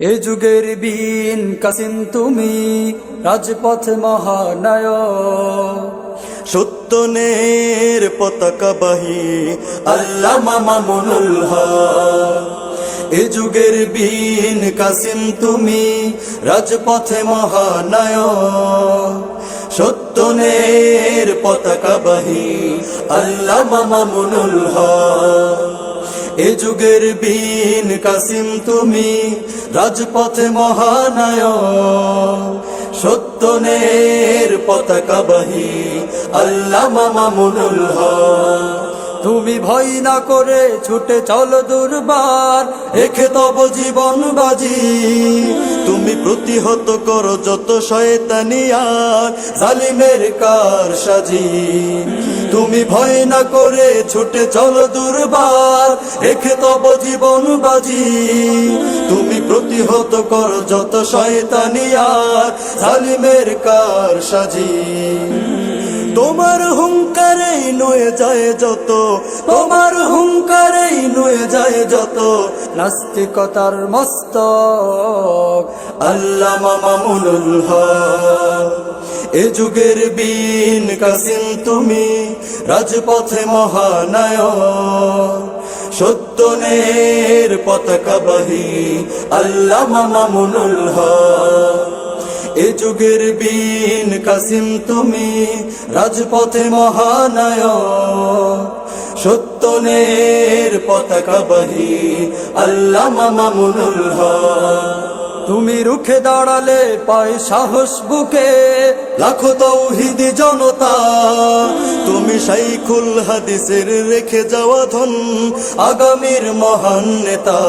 এ যুগের বীন কাসিম তুমি, রাজপথ মহানায় সত্যনের পতাকা বাহি, আল্লাহ মামুনুল এ যুগের বীন কাসিম তুমি, রাজপথে সত্যনের পতাকা বাহি, আল্লাহ মামুনুল হক। এ যুগের বীন কাসিম তুমি রাজপথে মহানায়ক। সত্যনের পতাকা বাহি আল্লাহ মামুনুল হক। তুমি ভয় না করে ছুটে চলো দুর্বার রেখে তব জীবন বাজি। তুমি প্রতিহত করো যত শয়তানিয়ার জালিমের কার সাজি। তুমি ভয় না করে ছুটে চলো দুর্বার রেখে তব জীবন বাজি। তুমি প্রতিহত করো যত শয়তানিয়ার জালিমের কার সাজি। তোমার হুঙ্কারেই নয়ে যায় যত, তোমার হুঙ্কারেই নয়ে যায় যত। নাস্তিকতার মস্তক আল্লাহ মামুনুল হক। এ যুগের বীন কাসিম তুমি, রাজপথে মহানায়ক। সত্যনের পতাকা বাহি আল্লাহ মামুনুল হক। এ যুগের বীন কাসিম তুমি রাজপথে মহানায় সত্যনের পতাকা বাহি আল্লাহ মামুনুল হক। তুমি রুখে দাঁড়ালে পায় সাহস বুকে। লাখো তৌহিদি জনতা, তুমি শাইখুল হাদিসের রেখে যাওয়া ধন আগামীর মহান নেতা।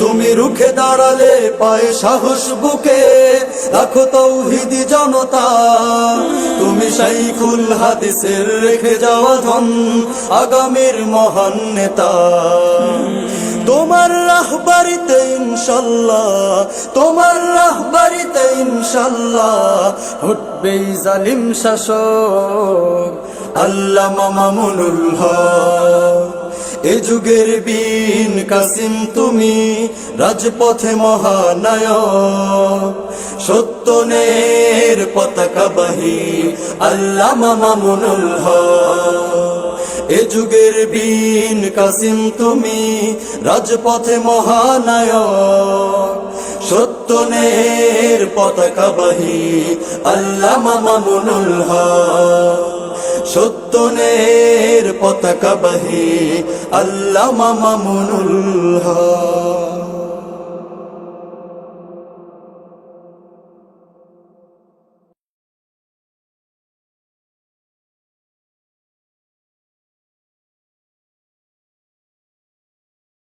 তুমি রুখে দাঁড়ালে পায় সাহস বুকে, লাখো তৌহিদি জনতা। তুমি শাইখুল হাদিসের রেখে যাওয়া ধন আগামীর মহান নেতা। তোমার রাহবারিতে ইনশাল্লাহ, তোমার রাহবারিতে ইনশাল্লাহ উঠবে জালিম শাসক আল্লাহ মামুনুল হক। এ যুগের বীন কাসিম তুমি, রাজপথে মহানায়ক। সত্যনের পতাকা বাহি আল্লাহ মামুনুল হক। এ যুগের বিন কাসিম তুমি, রাজপথে মহানায়ক। সত্যনের পতাকা বাহি আল্লাহ মামুনুল হক। সত্যনের পতাকা বাহি আল্লাহ মামুনুল হক।